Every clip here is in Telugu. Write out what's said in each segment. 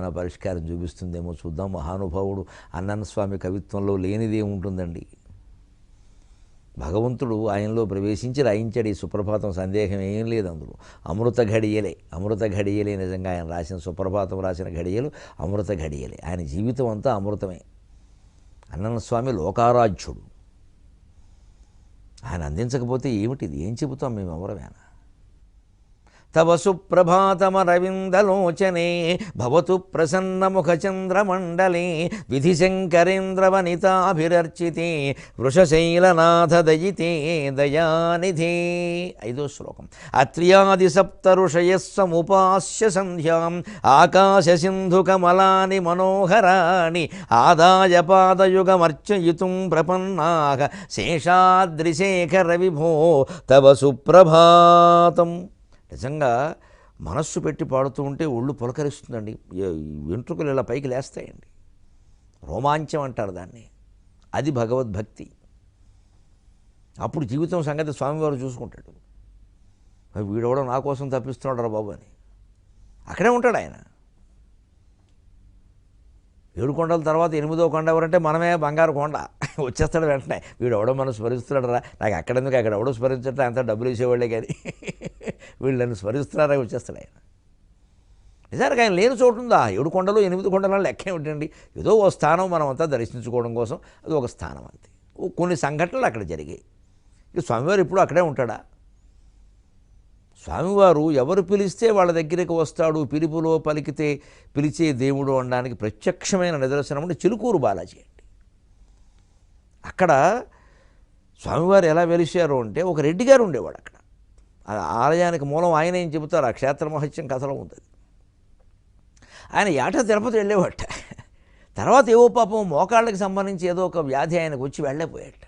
ఏమైనా పరిష్కారం చూపిస్తుందేమో చూద్దాం. మహానుభావుడు అన్నన్న స్వామి కవిత్వంలో లేనిదే ఉంటుందండి. భగవంతుడు ఆయనలో ప్రవేశించి రాయించాడు ఈ సుప్రభాతం. సందేహం ఏం లేదు అందులో. అమృత ఘడియలే అమృత ఘడియలే నిజంగా ఆయన రాసిన సుప్రభాతం రాసిన ఘడియలు అమృత ఘడియలే. ఆయన జీవితం అంతా అమృతమే. అన్నన్న స్వామి లోకారాధ్యుడు. ఆయన అందించకపోతే ఏమిటిది? ఏం చెబుతాం మేము? ఎవరమేనా? తవ సుప్రభాతమరవిందలోచనే భవతు ప్రసన్నముఖచంద్రమండలే విధిశంకరేంద్రవనితాభిరర్చితే వృషశైలనాథ దయితే దయానిధే. ఐదో శ్లోకం. అత్ర్యాది సప్త ఋషయస్సముపాస్య సంధ్యాం ఆకాశ సింధుకమలాని మనోహరాణి ఆదాయ పాదయుగమర్చయితుం ప్రపన్నాగ శేషాద్రిశేఖర విభో తవ సుప్రభాతం. నిజంగా మనస్సు పెట్టి పాడుతూ ఉంటే ఒళ్ళు పులకరిస్తుందండి. వెంట్రుకలు ఇలా పైకి లేస్తాయండి. రోమాంచం అంటారు దాన్ని. అది భగవద్భక్తి. అప్పుడు జీవితం సంగతి స్వామివారు చూసుకుంటాడు. మరి వీడెవడో నా కోసం తప్పిస్తున్నాడు రా బాబు అని. అక్కడే ఉంటాడు ఆయన. ఏడు కొండల తర్వాత ఎనిమిదో కొండ ఎవరంటే మనమే బంగారు కొండ. వచ్చేస్తాడు వెంటనే. వీడు ఎవడో మనం స్మరిస్తున్నాడరా నాకు అక్కడెందుకు అక్కడ ఎవడో స్మరించట్లే అంతా డబ్బులు ఇచ్చేవాళ్ళే కానీ. వీళ్ళు నన్ను స్మరిస్తున్నారా వచ్చేస్తాడు ఆయన. నిజానికి ఆయన లేని చోటు ఉందా? ఏడు కొండలు ఎనిమిది కొండలు లెక్క ఏమిటండి? ఏదో ఓ స్థానం మనం అంతా దర్శించుకోవడం కోసం. అది ఒక స్థానం అంతే. ఓ కొన్ని సంఘటనలు అక్కడ జరిగాయి. ఇక స్వామివారు ఇప్పుడు అక్కడే ఉంటాడా? స్వామివారు ఎవరు పిలిస్తే వాళ్ళ దగ్గరికి వస్తాడు? పిలుపులో పలికితే పిలిచే దేవుడు అనడానికి ప్రత్యక్షమైన నిదర్శనం అంటే చిలుకూరు బాలాజీ. అక్కడ స్వామివారు ఎలా వెలిశారు అంటే ఒక రెడ్డి గారు ఉండేవాడు అక్కడ. ఆలయానికి మూలం ఆయన ఏం చెబుతారు. ఆ క్షేత్ర మహత్యం కథలో ఉంది ఆయన ఏట తిరుపతి వెళ్ళేవాట. తర్వాత ఏవో పాపం మోకాళ్ళకి సంబంధించి ఏదో ఒక వ్యాధి ఆయనకు వచ్చి వెళ్ళలేపోయాట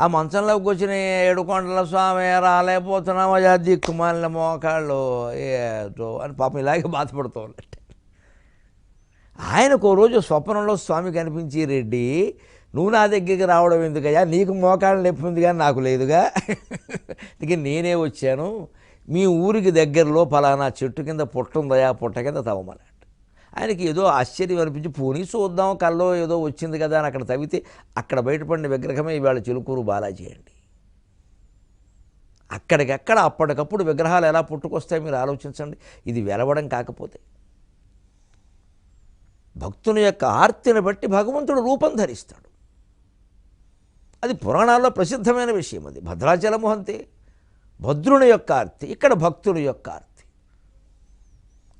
ఆ మంచంలోకి వచ్చిన ఏడుకొండల స్వామి రాలేకపోతున్నాం అయ్యా దిక్కుమాలిన మోకాళ్ళు ఏదో అని పాపం ఇలాగే బాధపడుతూ ఉన్నట్టు. ఆయనకు రోజు స్వప్నంలో స్వామి కనిపించి రెడ్డి నువ్వు నా దగ్గరికి రావడం ఎందుకయ్యా? నీకు మోకాళ్ళ నొప్పి ఉంది కానీ నాకు లేదుగా. అందుకే నేనే వచ్చాను. మీ ఊరికి దగ్గరలో ఫలానా చెట్టు కింద పుట్ట ఉందయా పుట్ట కింద తవ్వమన్నాడు. ఆయనకి ఏదో ఆశ్చర్యం అనిపించి పోనీ చూద్దాం కల్లో ఏదో వచ్చింది కదా అని అక్కడ తవ్వితే అక్కడ బయటపడిన విగ్రహమే ఇవాళ చిలుకూరు బాలాజీ అండి. అక్కడికక్కడ అప్పటికప్పుడు విగ్రహాలు ఎలా పుట్టుకొస్తాయి మీరు ఆలోచించండి. ఇది వెలవడం కాకపోతే. భక్తుని యొక్క ఆర్తిని బట్టి భగవంతుడు రూపం ధరిస్తాడు. అది పురాణాల్లో ప్రసిద్ధమైన విషయం అది. భద్రాచలము అంతే భద్రుని యొక్క ఆర్తి ఇక్కడ భక్తుని యొక్క ఆర్తి.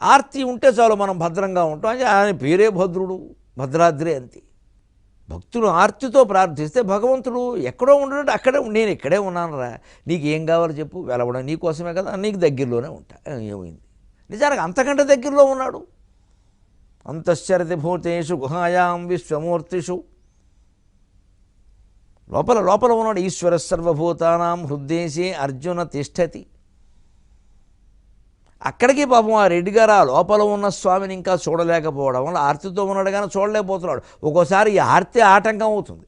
ఆర్తి ఉంటే చాలు మనం భద్రంగా ఉంటాం. ఆయన పేరే భద్రుడు భద్రాద్రి అంతే. భక్తులు ఆర్తితో ప్రార్థిస్తే భగవంతుడు ఎక్కడో ఉండడు అక్కడే నేను ఇక్కడే ఉన్నానురా నీకు ఏం కావాలో చెప్పు వెలవడం నీకోసమే కదా నీకు దగ్గరలోనే ఉంటా. ఏమైంది? నిజానికి అంతకంటే దగ్గరలో ఉన్నాడు. అంతశ్చరతి భూతేషు గుహాయాం విశ్వమూర్తిషు. లోపల లోపల ఉన్నాడు ఈశ్వర సర్వభూతానాం హృద్దేశే అర్జున తిష్టతి. అక్కడికి పాపం ఆ రెడ్డి గారు ఆ లోపల ఉన్న స్వామిని ఇంకా చూడలేకపోవడం వల్ల ఆర్తితో ఉన్నాడు కానీ చూడలేకపోతున్నాడు. ఒక్కోసారి ఈ ఆర్తి ఆటంకం అవుతుంది.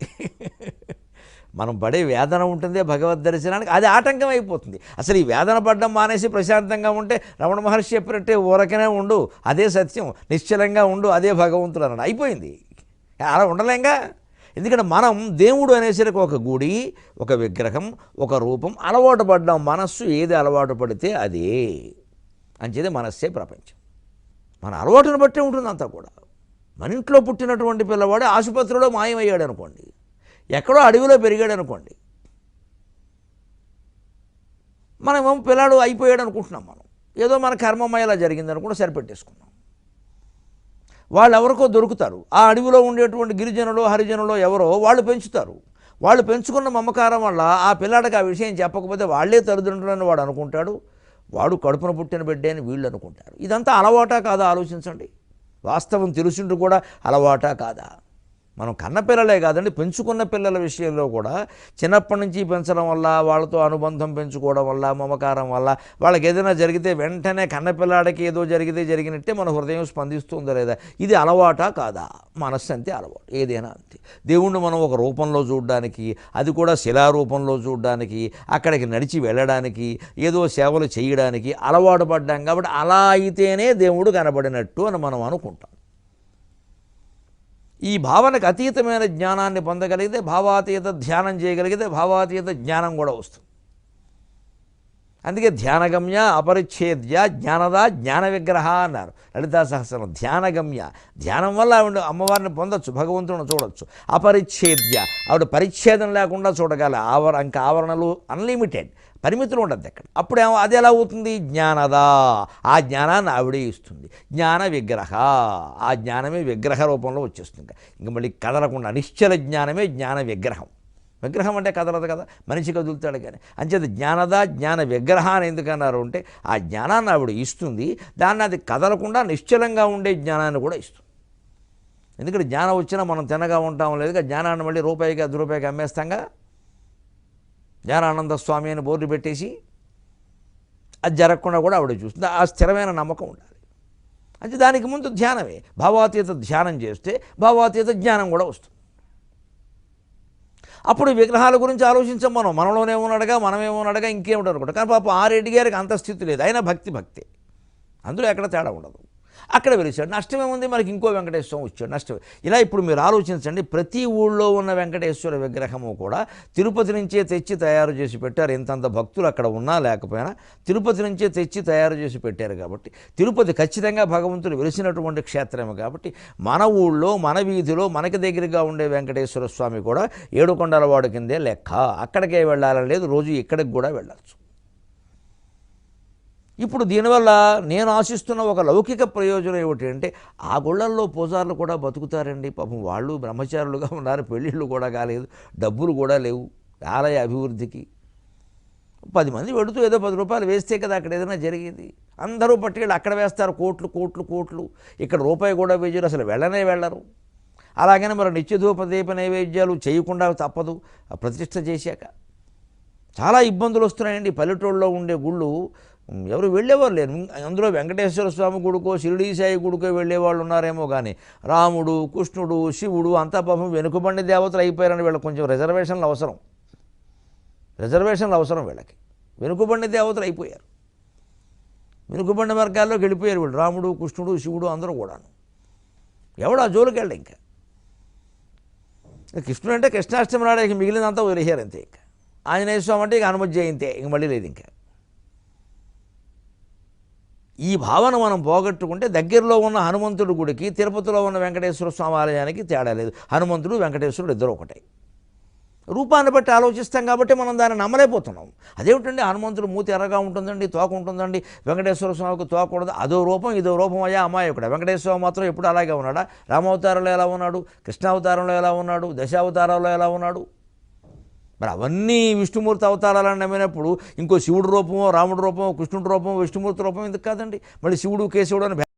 మనం పడే వేదన ఉంటుంది భగవద్ దర్శనానికి అది ఆటంకం అయిపోతుంది. అసలు ఈ వేదన పడ్డం మానేసి ప్రశాంతంగా ఉంటే రమణ మహర్షి చెప్పినట్టే ఊరకనే ఉండు అదే సత్యం నిశ్చలంగా ఉండు అదే భగవంతుడు అన్నాడు. అయిపోయింది. అలా ఉండలేంగా? ఎందుకంటే మనం దేవుడు అనేసరికి ఒక గుడి ఒక విగ్రహం ఒక రూపం అలవాటు పడ్డాం. మనస్సు ఏది అలవాటు పడితే అదే. అంచేది మనస్సే ప్రపంచం. మన అలవాటును బట్టే ఉంటుంది అంతా కూడా. మన ఇంట్లో పుట్టినటువంటి పిల్లవాడు ఆసుపత్రిలో మాయమయ్యాడు అనుకోండి. ఎక్కడో అడవిలో పెరిగాడు అనుకోండి. మనమేమో పిల్లాడు అయిపోయాడు అనుకుంటున్నాం మనం. ఏదో మన కర్మమయ్యేలా జరిగింది అనుకుంటే సరిపెట్టేసుకున్నాం. వాళ్ళు ఎవరికో దొరుకుతారు. ఆ అడవిలో ఉండేటువంటి గిరిజనులు హరిజనులు ఎవరో వాళ్ళు పెంచుతారు. వాళ్ళు పెంచుకున్న మమకారం వల్ల ఆ పిల్లాడికి ఆ విషయం చెప్పకపోతే వాళ్ళే తల్లిదండ్రులని వాడు అనుకుంటాడు. వాడు కడుపున పుట్టిన బిడ్డే అని వీళ్ళు అనుకుంటారు. ఇదంతా అలవాటా కాదా? ఆలోచించండి. వాస్తవం తెలుసుంటూ కూడా అలవాటా కాదా? మనం కన్న పిల్లలే కాదండి పెంచుకున్న పిల్లల విషయంలో కూడా చిన్నప్పటి నుంచి పెంచడం వల్ల వాళ్ళతో అనుబంధం పెంచుకోవడం వల్ల మమకారం వల్ల వాళ్ళకి ఏదైనా జరిగితే వెంటనే కన్న పిల్లాడికి ఏదో జరిగితే జరిగినట్టే మన హృదయం స్పందిస్తుందా లేదా? ఇది అలవాటా కాదా? మనస్సు అంతే అలవాటు ఏదైనా అంతే. దేవుణ్ణి మనం ఒక రూపంలో చూడడానికి అది కూడా శిలారూపంలో చూడడానికి అక్కడికి నడిచి వెళ్ళడానికి ఏదో సేవలు చేయడానికి అలవాటు పడ్డాం కాబట్టి అలా అయితేనే దేవుడు కనబడినట్టు అని మనం అనుకుంటాం. ఈ భావనకు అతీతమైన జ్ఞానాన్ని పొందగలిగితే భావాతీత ధ్యానం చేయగలిగితే భావాతీత జ్ఞానం కూడా వస్తుంది. అందుకే ధ్యానగమ్య అపరిచ్ఛేద్య జ్ఞానద జ్ఞాన విగ్రహ అన్నారు. లలితా సహస్రం ధ్యానగమ్య. ధ్యానం వల్ల ఆవిడ అమ్మవారిని పొందొచ్చు భగవంతుని చూడొచ్చు. అపరిచ్ఛేద్య ఆవిడ పరిచ్ఛేదం లేకుండా చూడగల ఆవర ఇంకా ఆవరణలు అన్లిమిటెడ్ పరిమితులు ఉండద్దు అక్కడ అప్పుడు ఏమో అది ఎలా అవుతుంది? జ్ఞానదా. ఆ జ్ఞానాన్ని ఆవిడే ఇస్తుంది. జ్ఞాన విగ్రహ. ఆ జ్ఞానమే విగ్రహ రూపంలో వచ్చేస్తుంది ఇంకా. మళ్ళీ కదలకుండా నిశ్చల జ్ఞానమే జ్ఞాన విగ్రహం. విగ్రహం అంటే కదలదు కదా? మనిషి కదులుతాడు కానీ. అంచేత జ్ఞానదా జ్ఞాన విగ్రహాన్ని ఎందుకన్నారు అంటే ఆ జ్ఞానాన్ని ఆవిడ ఇస్తుంది. దాన్ని అది కదలకుండా నిశ్చలంగా ఉండే జ్ఞానాన్ని కూడా ఇస్తుంది. ఎందుకంటే జ్ఞానం వచ్చినా మనం తినగా ఉంటాం లేదుగా జ్ఞానాన్ని మళ్ళీ రూపాయికి దురూపాయిగా అమ్మేస్తాంగా జ్ఞానానంద స్వామి అని బోర్డు పెట్టేసి అది జరగకుండా కూడా ఆవిడ చూస్తుంది. ఆ స్థిరమైన నమ్మకం ఉండాలి. అంటే దానికి ముందు ధ్యానమే. భావాతీత ధ్యానం చేస్తే భావాతీత జ్ఞానం కూడా వస్తుంది. అప్పుడు విగ్రహాల గురించి ఆలోచించాం మనం. మనలోనేమన్నాడుగా మనమేమన్నాడుగా ఇంకేమిటి అనుకుంటాం. కానీ పాపం ఆ రెడ్డి గారికి అంత స్థితి లేదు. అయినా భక్తి భక్తే. అందులో ఎక్కడ తేడా ఉండదు. అక్కడ వెలిచాడు నష్టమేముంది మనకి ఇంకో వెంకటేశ్వరం వచ్చాడు. నష్టం. ఇలా ఇప్పుడు మీరు ఆలోచించండి. ప్రతి ఊళ్ళో ఉన్న వెంకటేశ్వర విగ్రహము కూడా తిరుపతి నుంచే తెచ్చి తయారు చేసి పెట్టారు. ఇంతంత భక్తులు అక్కడ ఉన్నా లేకపోయినా తిరుపతి నుంచే తెచ్చి తయారు చేసి పెట్టారు కాబట్టి తిరుపతి ఖచ్చితంగా భగవంతుడు వెలిసినటువంటి క్షేత్రమే కాబట్టి మన ఊళ్ళో మన వీధిలో మనకి దగ్గరగా ఉండే వెంకటేశ్వర స్వామి కూడా ఏడుకొండల వాడు కిందే లెక్క. అక్కడికే వెళ్ళాలని లేదు. రోజు ఇక్కడికి కూడా వెళ్ళచ్చు. ఇప్పుడు దీనివల్ల నేను ఆశిస్తున్న ఒక లౌకిక ప్రయోజనం ఏమిటి అంటే ఆ గుళ్ళల్లో పూజారులు కూడా బతుకుతారండి. పాపం వాళ్ళు బ్రహ్మచారులుగా ఉన్నారు పెళ్ళిళ్ళు కూడా కాలేదు డబ్బులు కూడా లేవు ఆలయ అభివృద్ధికి. పది మంది పెడుతూ ఏదో పది రూపాయలు వేస్తే కదా అక్కడ ఏదైనా జరిగేది. అందరూ పట్టుకెళ్ళి అక్కడ వేస్తారు కోట్లు కోట్లు కోట్లు. ఇక్కడ రూపాయి కూడా వేయరు అసలు వెళ్ళనే వెళ్ళరు. అలాగనే మరి నిత్యధూప దీప నైవేద్యాలు చేయకుండా తప్పదు ఆ చేశాక. చాలా ఇబ్బందులు వస్తున్నాయండి. పల్లెటూళ్ళలో ఉండే గుళ్ళు ఎవరు వెళ్ళేవారు లేరు. అందులో వెంకటేశ్వర స్వామి గుడికో షిరిడీ సాయి గుడికో వెళ్ళేవాళ్ళు ఉన్నారేమో కానీ రాముడు కృష్ణుడు శివుడు అంతా పాపం వెనుకబడిన దేవతలు అయిపోయారని వీళ్ళకి కొంచెం రిజర్వేషన్లు అవసరం. రిజర్వేషన్లు అవసరం వీళ్ళకి. వెనుకబడిన దేవతలు అయిపోయారు. వెనుకబడిన వర్గాల్లోకి వెళ్ళిపోయారు వీళ్ళు. రాముడు కృష్ణుడు శివుడు అందరూ కూడాను. ఎవడు ఆ జోలికి వెళ్ళి ఇంకా కృష్ణుడు అంటే కృష్ణాష్టమి నాడే మిగిలినంతా వదిలేశారు అంతే ఇంకా. ఆంజనేయ స్వామి అంటే ఇక హనుమత్ జయంతే ఇంక మళ్ళీ లేదు ఇంకా. ఈ భావన మనం పోగొట్టుకుంటే దగ్గరలో ఉన్న హనుమంతుడి గుడికి తిరుపతిలో ఉన్న వెంకటేశ్వర స్వామి ఆలయానికి తేడా లేదు. హనుమంతుడు వెంకటేశ్వరుడు ఇద్దరు ఒకటే. రూపాన్ని బట్టి ఆలోచిస్తాం కాబట్టి మనం దాన్ని నమ్మలేకపోతున్నాం. అదేమిటండి? హనుమంతుడు మూతి ఎర్రగా ఉంటుందండి తోక ఉంటుందండి. వెంకటేశ్వర స్వామికి తోక ఉండదు అదో రూపం ఇదో రూపం అయ్యా అమాయకుడు. వెంకటేశ్వర మాత్రం ఎప్పుడు అలాగే ఉన్నాడా? రామావతారంలో ఎలా ఉన్నాడు? కృష్ణావతారంలో ఎలా ఉన్నాడు? దశావతారంలో ఎలా ఉన్నాడు? మరి అవన్నీ విష్ణుమూర్తి అవతారాలని నమ్మినప్పుడు ఇంకో శివుడు రూపమో రాముడు రూపమో కృష్ణుడి రూపమో విష్ణుమూర్తి రూపం ఎందుకు కాదండి? మళ్ళీ శివుడు కేశవుడు అని